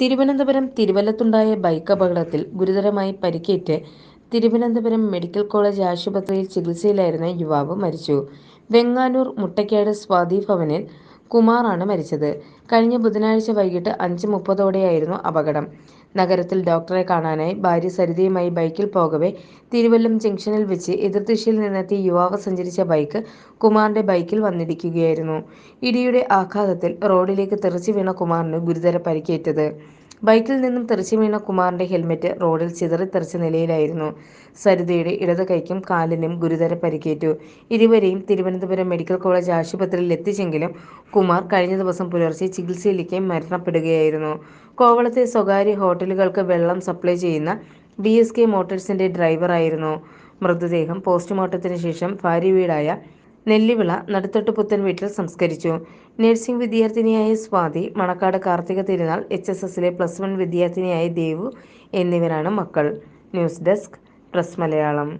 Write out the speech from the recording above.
Thiruvananthapuram തിരുവല്ലത്തുണ്ടായ bike അപകടത്തിൽ ഗുരുതരമായി പരിക്കേറ്റ് തിരുവനന്തപുരം മെഡിക്കൽ കോളേജ് ആശുപത്രിയിൽ ചികിത്സയിലായിരുന്ന യുവാവ് മരിച്ചു. വെങ്ങാനൂർ മുട്ടയ്ക്കാട് സ്വാതി ഭവനിൽ കുമാറാണ് മരിച്ചത്. കഴിഞ്ഞ ബുധനാഴ്ച വൈകിട്ട് അഞ്ച് മുപ്പതോടെയായിരുന്നു അപകടം. നഗരത്തിൽ ഡോക്ടറെ കാണാനായി ഭാര്യ സരിതയുമായി ബൈക്കിൽ പോകവെ തിരുവല്ലം ജംഗ്ഷനിൽ വെച്ച് എതിർദിശയിൽ നിന്നെത്തിയ യുവാവ് സഞ്ചരിച്ച ബൈക്ക് കുമാറിന്റെ ബൈക്കിൽ വന്നിടിക്കുകയായിരുന്നു. ഇടിയുടെ ആഘാതത്തിൽ റോഡിലേക്ക് തെറിച്ചു വീണ കുമാറിന് ഗുരുതര പരിക്കേറ്റത്. ബൈക്കിൽ നിന്നും തെറിച്ചു വീണ കുമാറിന്റെ ഹെൽമെറ്റ് റോഡിൽ ചിതറിത്തെറിച്ച നിലയിലായിരുന്നു. സരിതയുടെ ഇടത് കൈക്കും കാലിനും ഗുരുതര പരിക്കേറ്റു. ഇരുവരെയും തിരുവനന്തപുരം മെഡിക്കൽ കോളേജ് ആശുപത്രിയിൽ എത്തിച്ചെങ്കിലും കുമാർ കഴിഞ്ഞ ദിവസം പുലർച്ചെ ചികിത്സയിലേക്ക് മരണപ്പെടുകയായിരുന്നു. കോവളത്തെ സ്വകാര്യ ഹോട്ടലുകൾക്ക് വെള്ളം സപ്ലൈ ചെയ്യുന്ന ബി എസ് കെ മോട്ടോഴ്സിന്റെ ഡ്രൈവറായിരുന്നു. മൃതദേഹം പോസ്റ്റ്മോർട്ടത്തിന് ശേഷം ഭാര്യവീടായ നെല്ലിവിള പുത്തൻ വീട്ടിൽ സംസ്കരിച്ചു. നഴ്സിംഗ് വിദ്യാർത്ഥിനിയായ സ്വാതി, മണക്കാട് കാർത്തിക തിരുനാൾ എച്ച് എസ് എസിലെ പ്ലസ് വൺ വിദ്യാർത്ഥിനിയായ ദേവു എന്നിവരാണ് മക്കൾ. News desk press Malayalam